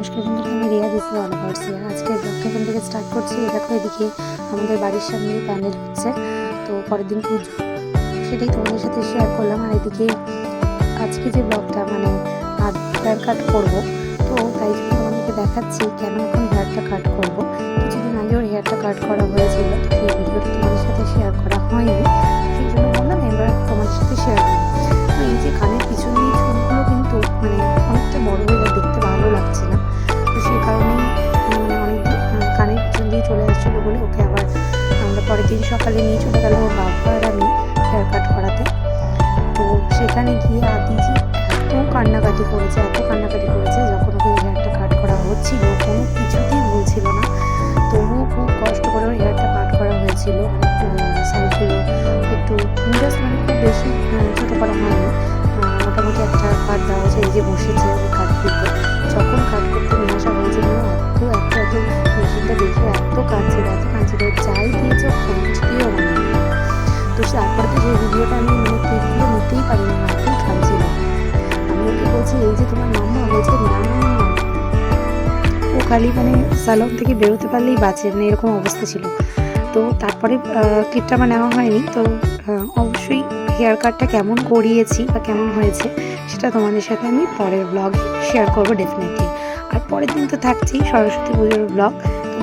নমস্কার বন্ধুরা, আমি রিয়া দিস ভার্সিয়া আজকে ব্লগটা এখান থেকে স্টার্ট করছি। দেখো এদিকে আমাদের বাড়ির সামনে প্যান্ডেল হচ্ছে, তো পরের দিন পুজো। সেটাই তোমাদের সাথে শেয়ার করলাম। আর এদিকে আজকে যে ব্লগটা মানে হেয়ার কাট করব, তো তাই জন্য তোমাদেরকে দেখাচ্ছি কেন এখন হেয়ারটা কাট করব। কিছুদিন আগে ওর হেয়ারটা কাট করা হয়েছিল চলে আসছিল বলে ওকে আবার আমরা পরের দিন সকালে নিয়ে চলে গেল ওর বাবা আর আমি হেয়ার কাট করাতে। তো সেখানে গিয়ে আদি যে এত কান্নাকাটি করেছে এত কান্নাকাটি করেছে যখন ওকে হেয়ারটা কাট করা হচ্ছিল কোনো কিছুতেই ভুলছিল না। তবুও খুব কষ্ট করে ওর হেয়ারটা কাট করা হয়েছিল। মানে সাইডগুলো একটু জাস্ট মানে খুব বেশি আহ, ছোটো করা হয়নি। মোটামুটি একটা কাট দেওয়া হয়েছে এই যে বসেছে ওই কাট কাঁদছিল এত কাঁদছিল যাই দিয়েছে কোনো কিছুতেই ও তো তারপরে তো সেই ভিডিওটা আমি মানে ক্লিপগুলো নিতেই পারিনি না এতই কাঁদছিল আমি ওকে বলছি, এই যে তোমার মাম্মা বলছে না ও খালি মানে সালন থেকে বেরোতে পারলেই বাঁচে মানে এরকম অবস্থা ছিল। তো তারপরে ক্লিপটা আমার নেওয়া হয়নি। তো অবশ্যই হেয়ার কাটটা কেমন করিয়েছি বা কেমন হয়েছে সেটা তোমাদের সাথে আমি পরের ব্লগ শেয়ার করব ডেফিনেটলি আর পরের দিন তো থাকছেই সরস্বতী পুজোর ব্লগ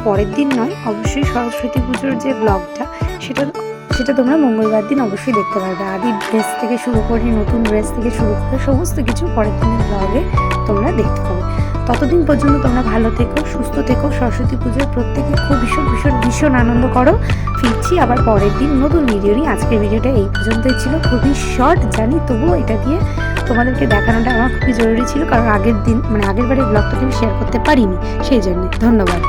পরের দিন নয়, অবশ্যই সরস্বতী পুজোর যে ব্লগটা সেটা সেটা তোমরা মঙ্গলবার দিন অবশ্যই দেখতে পারবে। আদি ড্রেস থেকে শুরু করে নতুন ড্রেস থেকে শুরু করে সমস্ত কিছু পরের দিনের ব্লগে তোমরা দেখতে পাবে। ততদিন পর্যন্ত তোমরা ভালো থেকো, সুস্থ থেকো, সরস্বতী পুজোর প্রত্যেকে খুব ভীষণ ভীষণ ভীষণ আনন্দ করো। ফিরছি আবার পরের দিন নতুন ভিডিও নিয়ে। আজকের ভিডিওটা এই পর্যন্তই ছিল। খুবই শর্ট জানি, তবুও এটা দিয়ে তোমাদেরকে দেখানোটা আমার খুবই জরুরি ছিল, কারণ আগের দিন মানে আগের বারের ব্লগটা আমি শেয়ার করতে পারিনি, সেই জন্য। ধন্যবাদ।